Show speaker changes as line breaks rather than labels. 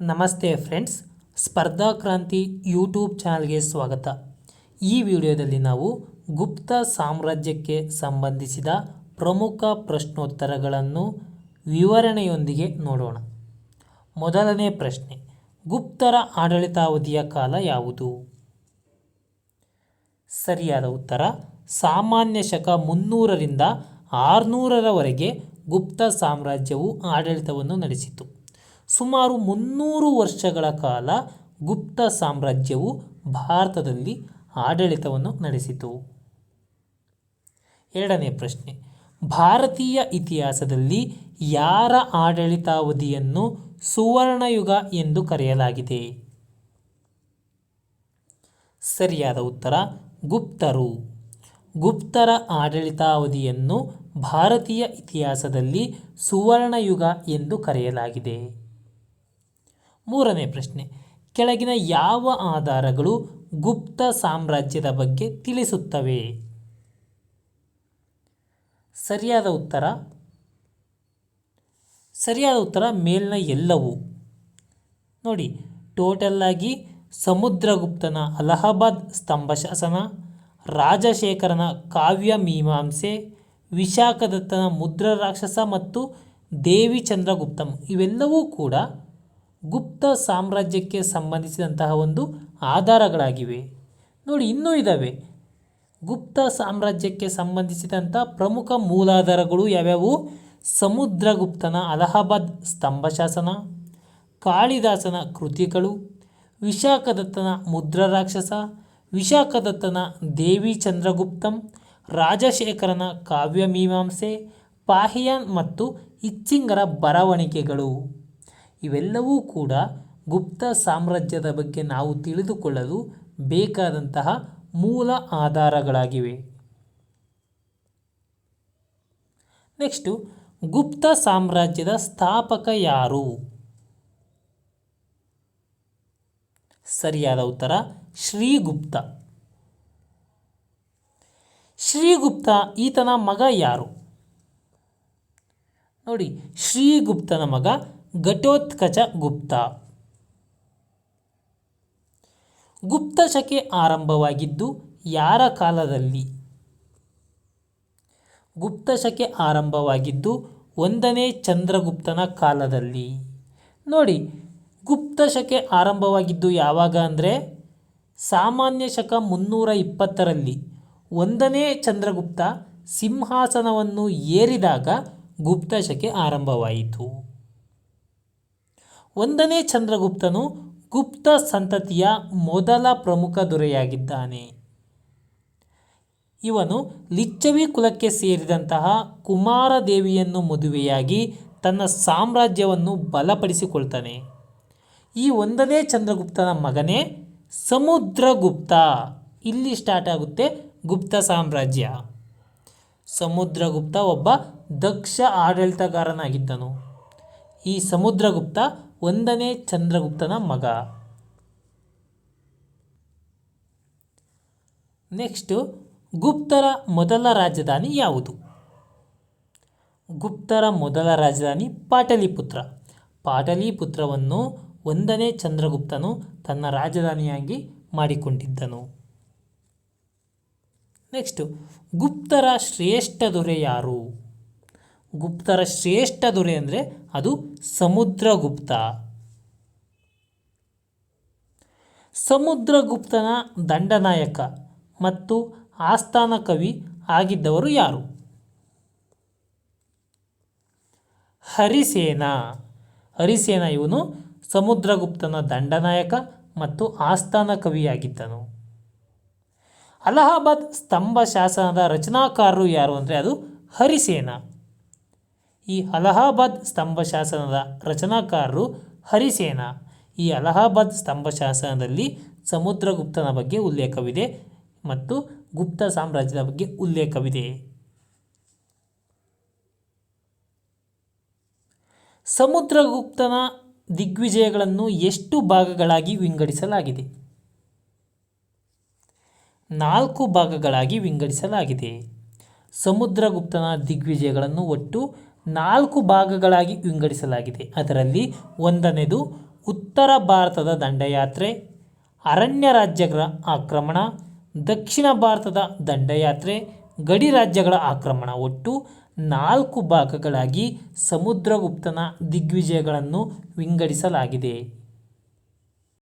ನಮಸ್ತೆ ಫ್ರೆಂಡ್ಸ್ ಸ್ಪರ್ಧಾ ಕ್ರಾಂತಿ ಯೂಟ್ಯೂಬ್ ಚಾನಲ್ಗೆ ಸ್ವಾಗತ. ಈ ವಿಡಿಯೋದಲ್ಲಿ ನಾವು ಗುಪ್ತ ಸಾಮ್ರಾಜ್ಯಕ್ಕೆ ಸಂಬಂಧಿಸಿದ ಪ್ರಮುಖ ಪ್ರಶ್ನೋತ್ತರಗಳನ್ನು ವಿವರಣೆಯೊಂದಿಗೆ ನೋಡೋಣ. ಮೊದಲನೇ ಪ್ರಶ್ನೆ, ಗುಪ್ತರ ಆಡಳಿತಾವಧಿಯ ಕಾಲ ಯಾವುದು? ಸರಿಯಾದ ಉತ್ತರ, ಸಾಮಾನ್ಯ ಶಕ ಮುನ್ನೂರರಿಂದ ಆರುನೂರರವರೆಗೆ ಗುಪ್ತ ಸಾಮ್ರಾಜ್ಯವು ಆಡಳಿತವನ್ನು ನಡೆಸಿತು. ಸುಮಾರು ಮುನ್ನೂರು ವರ್ಷಗಳ ಕಾಲ ಗುಪ್ತ ಸಾಮ್ರಾಜ್ಯವು ಭಾರತದಲ್ಲಿ ಆಡಳಿತವನ್ನು ನಡೆಸಿತು. ಎರಡನೇ ಪ್ರಶ್ನೆ. ಭಾರತೀಯ ಇತಿಹಾಸದಲ್ಲಿ ಯಾರ ಆಡಳಿತಾವಧಿಯನ್ನು ಸುವರ್ಣಯುಗ ಎಂದು ಕರೆಯಲಾಗಿದೆ? ಸರಿಯಾದ ಉತ್ತರ, ಗುಪ್ತರು. ಗುಪ್ತರ ಆಡಳಿತಾವಧಿಯನ್ನು ಭಾರತೀಯ ಇತಿಹಾಸದಲ್ಲಿ ಸುವರ್ಣಯುಗ ಎಂದು ಕರೆಯಲಾಗಿದೆ. ಮೂರನೇ ಪ್ರಶ್ನೆ. ಕೆಳಗಿನ ಯಾವ ಆಧಾರಗಳು ಗುಪ್ತ ಸಾಮ್ರಾಜ್ಯದ ಬಗ್ಗೆ ತಿಳಿಸುತ್ತವೆ? ಸರಿಯಾದ ಉತ್ತರ. ಸರಿಯಾದ ಉತ್ತರ ಮೇಲಿನ ಎಲ್ಲವೂ. ನೋಡಿ, ಟೋಟಲ್ ಆಗಿ ಸಮುದ್ರಗುಪ್ತನ ಅಲಹಾಬಾದ್ ಸ್ತಂಭ ಶಾಸನ ರಾಜಶೇಖರನ ಕಾವ್ಯ ಮೀಮಾಂಸೆ, ವಿಶಾಖದತ್ತನ ಮುದ್ರ ರಾಕ್ಷಸ ಮತ್ತು ದೇವಿ ಚಂದ್ರಗುಪ್ತಂ ಇವೆಲ್ಲವೂ ಕೂಡ ಗುಪ್ತ ಸಾಮ್ರಾಜ್ಯಕ್ಕೆ ಸಂಬಂಧಿಸಿದಂತಹ ಒಂದು ಆಧಾರಗಳಾಗಿವೆ. ನೋಡಿ, ಇನ್ನೂ ಇದ್ದಾವೆ ಗುಪ್ತ ಸಾಮ್ರಾಜ್ಯಕ್ಕೆ ಸಂಬಂಧಿಸಿದಂಥ ಪ್ರಮುಖ ಮೂಲಾಧಾರಗಳು ಯಾವ್ಯಾವು? ಸಮುದ್ರಗುಪ್ತನ ಅಲಹಾಬಾದ್ ಸ್ತಂಭಶಾಸನ, ಕಾಳಿದಾಸನ ಕೃತಿಗಳು, ವಿಶಾಖದತ್ತನ ಮುದ್ರರಾಕ್ಷಸ, ವಿಶಾಖದತ್ತನ ದೇವಿ ಚಂದ್ರಗುಪ್ತಂ, ರಾಜಶೇಖರನ ಕಾವ್ಯಮೀಮಾಂಸೆ ಪಾಹಿಯಾನ್ ಮತ್ತು ಇಚ್ಚಿಂಗರ ಬರವಣಿಗೆಗಳು. ಇವೆಲ್ಲವೂ ಕೂಡ ಗುಪ್ತ ಸಾಮ್ರಾಜ್ಯದ ಬಗ್ಗೆ ನಾವು ತಿಳಿದುಕೊಳ್ಳಲು ಬೇಕಾದಂತಹ ಮೂಲ ಆಧಾರಗಳಾಗಿವೆ. ನೆಕ್ಸ್ಟು, ಗುಪ್ತ ಸಾಮ್ರಾಜ್ಯದ ಸ್ಥಾಪಕ ಯಾರು? ಸರಿಯಾದ ಉತ್ತರ, ಶ್ರೀಗುಪ್ತ. ಶ್ರೀಗುಪ್ತ ಈತನ ಮಗ ಯಾರು? ನೋಡಿ, ಶ್ರೀಗುಪ್ತನ ಮಗ ಘಟೋತ್ಕಚ ಗುಪ್ತ. ಗುಪ್ತ ಶಕೆ ಆರಂಭವಾಗಿದ್ದು ಯಾರ ಕಾಲದಲ್ಲಿ? ಗುಪ್ತ ಶಕೆ ಆರಂಭವಾಗಿದ್ದು ಒಂದನೇ ಚಂದ್ರಗುಪ್ತನ ಕಾಲದಲ್ಲಿ. ನೋಡಿ, ಗುಪ್ತ ಶಕೆ ಆರಂಭವಾಗಿದ್ದು ಯಾವಾಗ ಅಂದರೆ? ಸಾಮಾನ್ಯ ಶಕ ಮುನ್ನೂರ ಇಪ್ಪತ್ತರಲ್ಲಿ. ಒಂದನೇ ಚಂದ್ರಗುಪ್ತ ಸಿಂಹಾಸನವನ್ನು ಏರಿದಾಗ ಗುಪ್ತ ಶಕೆ ಆರಂಭವಾಯಿತು. ಒಂದನೇ ಚಂದ್ರಗುಪ್ತನು ಗುಪ್ತ ಸಂತತಿಯ ಮೊದಲ ಪ್ರಮುಖ ದೊರೆಯಾಗಿದ್ದಾನೆ. ಇವನು ಲಿಚ್ಚವಿ ಕುಲಕ್ಕೆ ಸೇರಿದಂತಹ ಕುಮಾರದೇವಿಯನ್ನು ಮದುವೆಯಾಗಿ ತನ್ನ ಸಾಮ್ರಾಜ್ಯವನ್ನು ಬಲಪಡಿಸಿಕೊಳ್ತಾನೆ. ಈ ಒಂದನೇ ಚಂದ್ರಗುಪ್ತನ ಮಗನೇ ಸಮುದ್ರಗುಪ್ತ. ಇಲ್ಲಿ ಸ್ಟಾರ್ಟ್ ಆಗುತ್ತೆ ಗುಪ್ತ ಸಾಮ್ರಾಜ್ಯ. ಸಮುದ್ರಗುಪ್ತ ಒಬ್ಬ ದಕ್ಷ ಆಡಳಿತಗಾರನಾಗಿದ್ದನು. ಈ ಸಮುದ್ರಗುಪ್ತ ಒಂದನೇ ಚಂದ್ರಗುಪ್ತನ ಮಗ. ನೆಕ್ಸ್ಟು, ಗುಪ್ತರ ಮೊದಲ ರಾಜಧಾನಿ ಯಾವುದು? ಗುಪ್ತರ ಮೊದಲ ರಾಜಧಾನಿ ಪಾಟಲಿಪುತ್ರ. ಪಾಟಲಿಪುತ್ರವನ್ನು ಒಂದನೇ ಚಂದ್ರಗುಪ್ತನು ತನ್ನ ರಾಜಧಾನಿಯಾಗಿ ಮಾಡಿಕೊಂಡಿದ್ದನು. ನೆಕ್ಸ್ಟು, ಗುಪ್ತರ ಶ್ರೇಷ್ಠ ದೊರೆ ಯಾರು? ಗುಪ್ತರ ಶ್ರೇಷ್ಠ ದೊರೆ ಅಂದರೆ ಅದು ಸಮುದ್ರಗುಪ್ತ. ಸಮುದ್ರಗುಪ್ತನ ದಂಡನಾಯಕ ಮತ್ತು ಆಸ್ಥಾನ ಕವಿ ಆಗಿದ್ದವರು ಯಾರು? ಹರಿಸೇನ. ಹರಿಸೇನ ಇವನು ಸಮುದ್ರಗುಪ್ತನ ದಂಡನಾಯಕ ಮತ್ತು ಆಸ್ಥಾನ ಕವಿಯಾಗಿದ್ದನು. ಅಲಹಾಬಾದ್ ಸ್ತಂಭ ಶಾಸನದ ರಚನಾಕಾರರು ಯಾರು ಅಂದರೆ ಅದು ಹರಿಸೇನ. ಈ ಅಲಹಾಬಾದ್ ಸ್ತಂಭ ಶಾಸನದ ರಚನಾಕಾರರು ಹರಿಸೇನ. ಈ ಅಲಹಾಬಾದ್ ಸ್ತಂಭ ಶಾಸನದಲ್ಲಿ ಸಮುದ್ರಗುಪ್ತನ ಬಗ್ಗೆ ಉಲ್ಲೇಖವಿದೆ ಮತ್ತು ಗುಪ್ತ ಸಾಮ್ರಾಜ್ಯದ ಬಗ್ಗೆ ಉಲ್ಲೇಖವಿದೆ. ಸಮುದ್ರಗುಪ್ತನ ದಿಗ್ವಿಜಯಗಳನ್ನು ಎಷ್ಟು ಭಾಗಗಳಾಗಿ ವಿಂಗಡಿಸಲಾಗಿದೆ? ನಾಲ್ಕು ಭಾಗಗಳಾಗಿ ವಿಂಗಡಿಸಲಾಗಿದೆ. ಸಮುದ್ರಗುಪ್ತನ ದಿಗ್ವಿಜಯಗಳನ್ನು ಒಟ್ಟು ನಾಲ್ಕು ಭಾಗಗಳಾಗಿ ವಿಂಗಡಿಸಲಾಗಿದೆ. ಅದರಲ್ಲಿ ಒಂದನೇದು ಉತ್ತರ ಭಾರತದ ದಂಡಯಾತ್ರೆ, ಅರಣ್ಯ ರಾಜ್ಯಗಳ ಆಕ್ರಮಣ, ದಕ್ಷಿಣ ಭಾರತದ ದಂಡಯಾತ್ರೆ, ಗಡಿ ರಾಜ್ಯಗಳ ಆಕ್ರಮಣ. ಒಟ್ಟು ನಾಲ್ಕು ಭಾಗಗಳಾಗಿ ಸಮುದ್ರಗುಪ್ತನ ದಿಗ್ವಿಜಯಗಳನ್ನು ವಿಂಗಡಿಸಲಾಗಿದೆ.